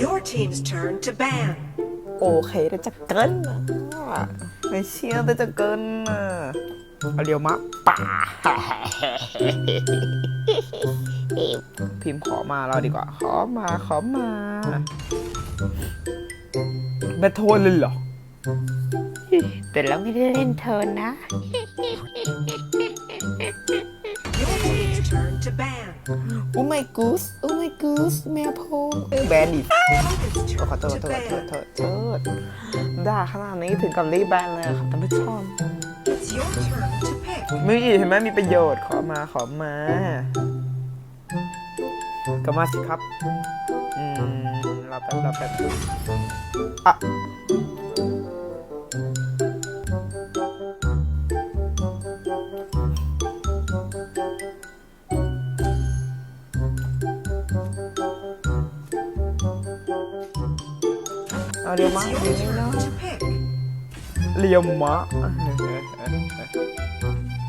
Your team's turn to ban. โอเคเดี๋ยวจะเกินนะไม่เชื่อเดี๋ยวจะเกินนะเอาเรียวมะป่าพิมพ์ขอมาเราดีกว่า ขอมาขอมาแบทโทนเลยเหรอแต่เราไม่ได้เล่นเทิร์นนะ โอ้ my goose โอ้ my goose แมวพงเออแบนดิ Opponent's ขอ turn โทษ to ขอโทษขอโทษ ban. ขอโทษด่าขนาดนี้ถึงกับรีบแบนเลยค่ะท่านผู้ชม It's your turn to pick. มีเห็นไหมมีประโยชน์ขอมาขอมาก็มาสิครับ อืมรอแป๊บรอแป๊บอะ เอาเดี๋ยวมา It's ดี your ไหมเนาะ turn to pick. เรียวมะ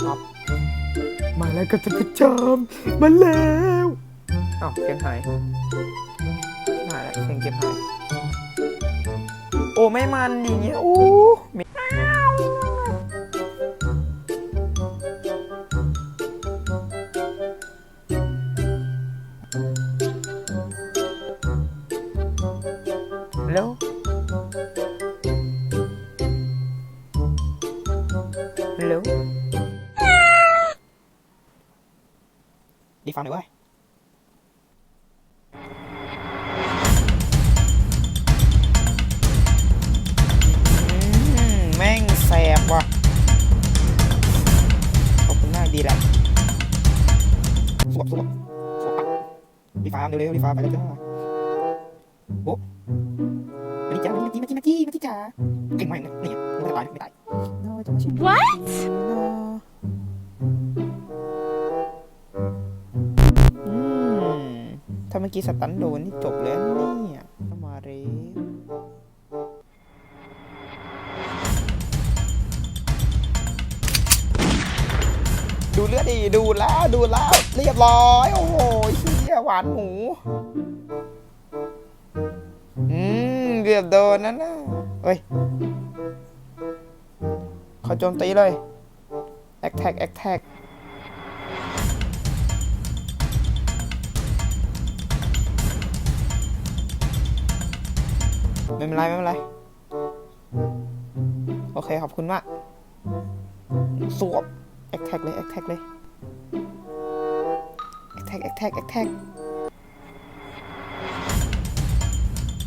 ครับมาแล้วก็จะประจามมาแล้วอ้าวเสียงหายหายแล้วเสียงเก็บหายโอ้ไม่มันอย่างเงี้ยโอ้ ฮัลโหลดีฟังหน่อยเว้ยแม่งแสบว่ะ ขอบคุณมากดีแหละสวบสวบสวบปะดีฟ้าเร็วๆดีฟ้าไปแล้วจ้าโบ๊ะ มาดิจ้ามาดิมาดิมาดิมาดิจ้าเก่งมากนะเนี่ยไม่ตายไม่ตายน้อยจะมาชิม What? อืมถ้าเมื่อกี้สตันโดนนี่จบแล้วเนี่ยมาเรดูเลือดดิดูแล้วดูแล้ว เรียบร้อย โอ้โหเฮียหวานหมู กือบโดนนั่นนะเฮ้ยเขาโจมตีเลยแอคแท็กแอคแท็กไม่เป็นไรไม่เป็นไร โอเค ขอบคุณมากสวบแอคแท็กเลยแอคแท็กเลยแอคแท็กแอคแท็กแอคแท็ก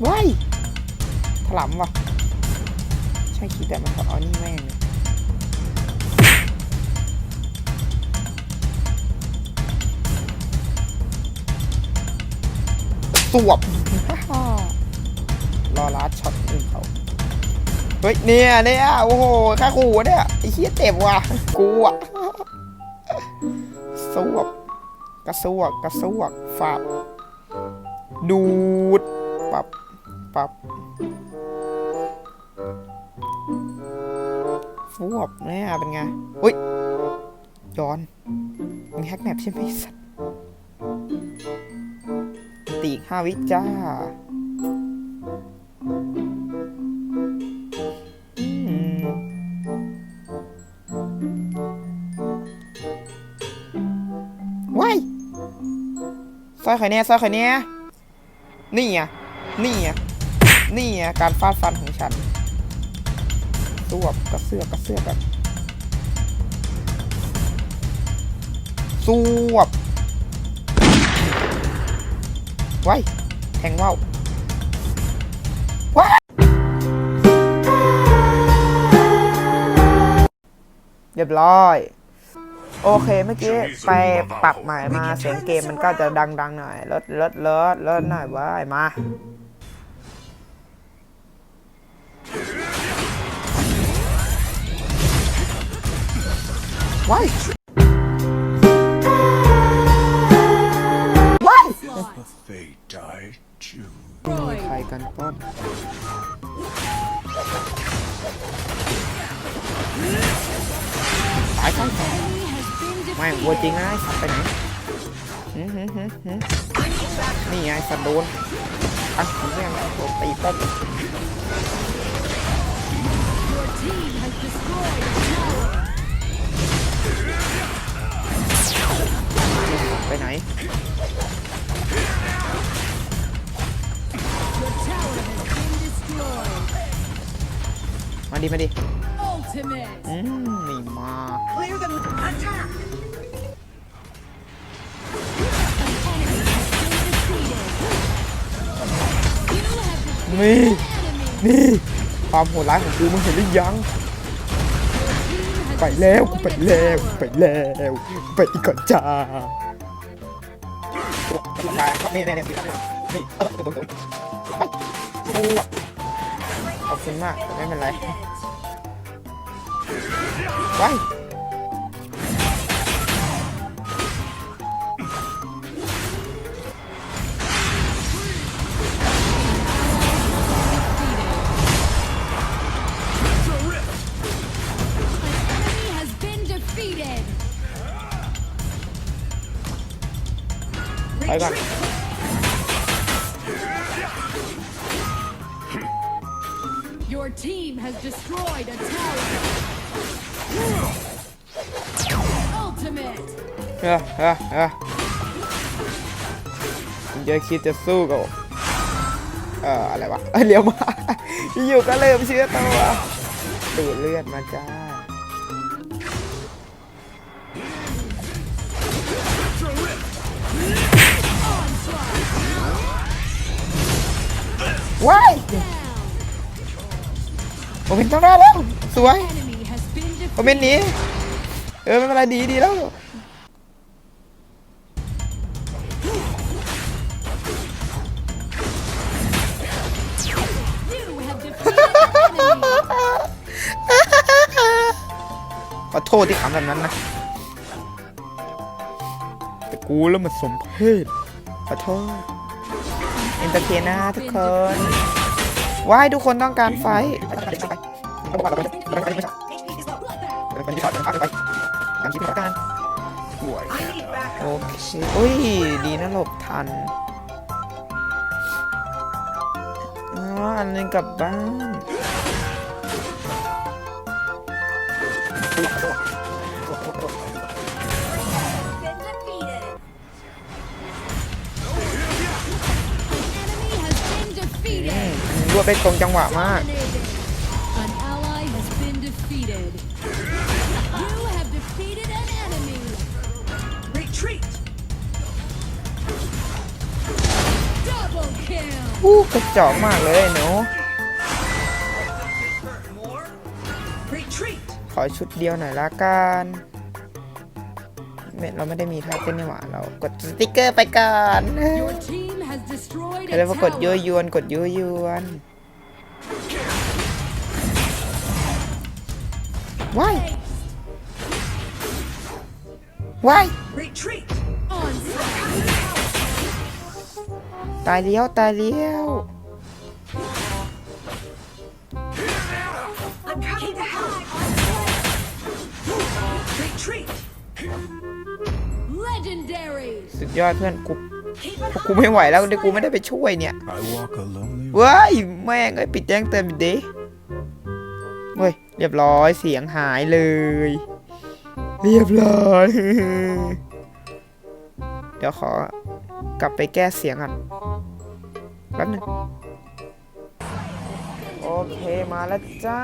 ว้าย ถลำว่ะ ใช่คิดแต่มันก็เอานี่แม่งเลยสวบรอลัดช็อตอื่นเขาเฮ้ยเนี่ยเนี่ยโอ้โหข้าขู่เนี่ยไอ้เหี้ยเจ็บว่ะกูอะสวบกระสวกกระสวกฝาบดูดปับปับ ฟวบเนี่ยเป็นไงอุ้ยย้อนมึงแฮกแมปใช่ไหมสัตว์ตีอีกห้าวิจ้าอืมว้ายซอยไข่เนี่ยซอยไข่เนี่ยนี่อะนี่อะนี่อะการฟาดฟันของฉัน สวบกระเสือกกระเสือกแบบสวบไว้ายแทงว่าวว้ายเรียบร้อย โอเคเมื่อกี้ไปปรับใหม่มาเสียงเกมมันก็จะดังๆหน่อยลดลดลดลดหน่อยเว้ายมา ว้ายว้าย A fate I choose. มีใครกันป้อมสายข้างสองไม่งวัวจริงนะไอ้สัตว์ไปไหนหืมหืมหืมหืมนี่ไงสันโดนอะผมแม่งโดนตีป้อ มาดิมาดิ Ultimate. อืมนี่มา Clear them. Attack. Enemy has been defeated. You have defeated นี่ an enemy. นี่ความโหดร้ายของกูมึงเห็นหรือยัง Team has ไปแล้วกูไป destroyed a แล้ว tower. ไปแล้วไปอีกก่อนจ้า นี่นี่นี่นี่ขอบคุณมากแต่ไม่เป็นไร ไป ไปก่อน Your team has destroyed a tower. Ultimate. เออเออเออมึงจะคิดจะสู้กับเอ่ออะไรวะเอ้ยเลี้ยวมา อยู่ก็เริ่มเชื่อตัวดูดเลือดมาจ้า ว้ายผมเป็นต้องได้แล้ว สวยผมเป็นหนีเออไม่เป็นไรดีดีแล้วขอโทษที่ขำแบบนั้นนะ แต่กูแล้วมันสมเพศขอโทษ อนเตอร์เทนนะทุกคนว้ายทุกคนต้องการไฟโอเคอุ้ย ดีนะหลบทันอ๋ออันนึงกลับบ้าน รวดได้ตรงจังหวะมากอู้กระจอกมากเลยหนูะขอชุดเดียวหน่อยละกันเม็ดเราไม่ได้มีท่าเต้นนี่หว่าเรากดสติ๊กเกอร์ไปก่อน has destroyed แล้ว a ก็กดยั่ว tower. ยวนกดยั่วยวนว้ายว้าย Retreat. Onslaught. ตายเลี้ยวตายเลี้ยว I'm coming to help. Retreat. Legendary. สุดยอดเพื่อนกู Keep it กูไม่ไหวแล้วเดี๋ยวกูไม่ได้ไปช่วยเนี่ยเว้ยแม่งไอ้ปิดแจ้งเตือนปิดดิเว้ยเรียบร้อยเสียงหายเลย เรียบร้อย เดี๋ยวขอกลับไปแก้เสียงก่อนแป๊บหนึงโอเคมาแล้วจ้า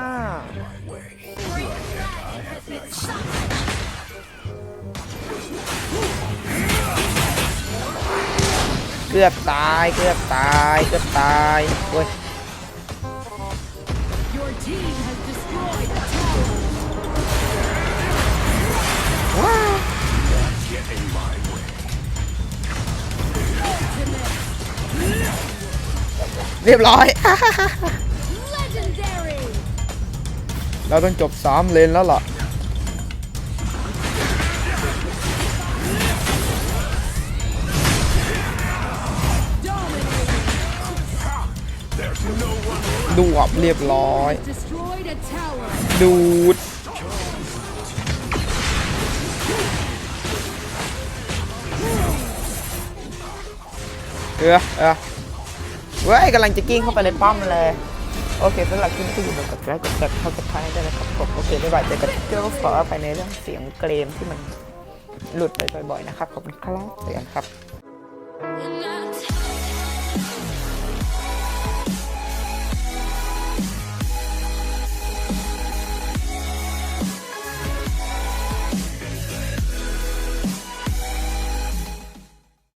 เกือบตายเกือบตายเกือบตายเว้ย Your team has destroyed a tower. ว้าว get in my way. Ultimate. เรียบร้อย Legendary. เราต้องจบสามเลนแล้วล่ะ ดูอับเรียบร้อย ดูด เออเออเว้ยกำลังจะกิ้งเข้าไปในป้อมเลย โอเคสำหรับคลิปที่อยู่แบกดไลค์กดแชร์เข้ากับใครได้เลยครับผมโอเคบ๊ายบายเจอกันเจ้าขอไปในเรื่องเสียงเกรมที่มันหลุดไปบ่อยๆนะครับขอบคุณครับเสียงครับ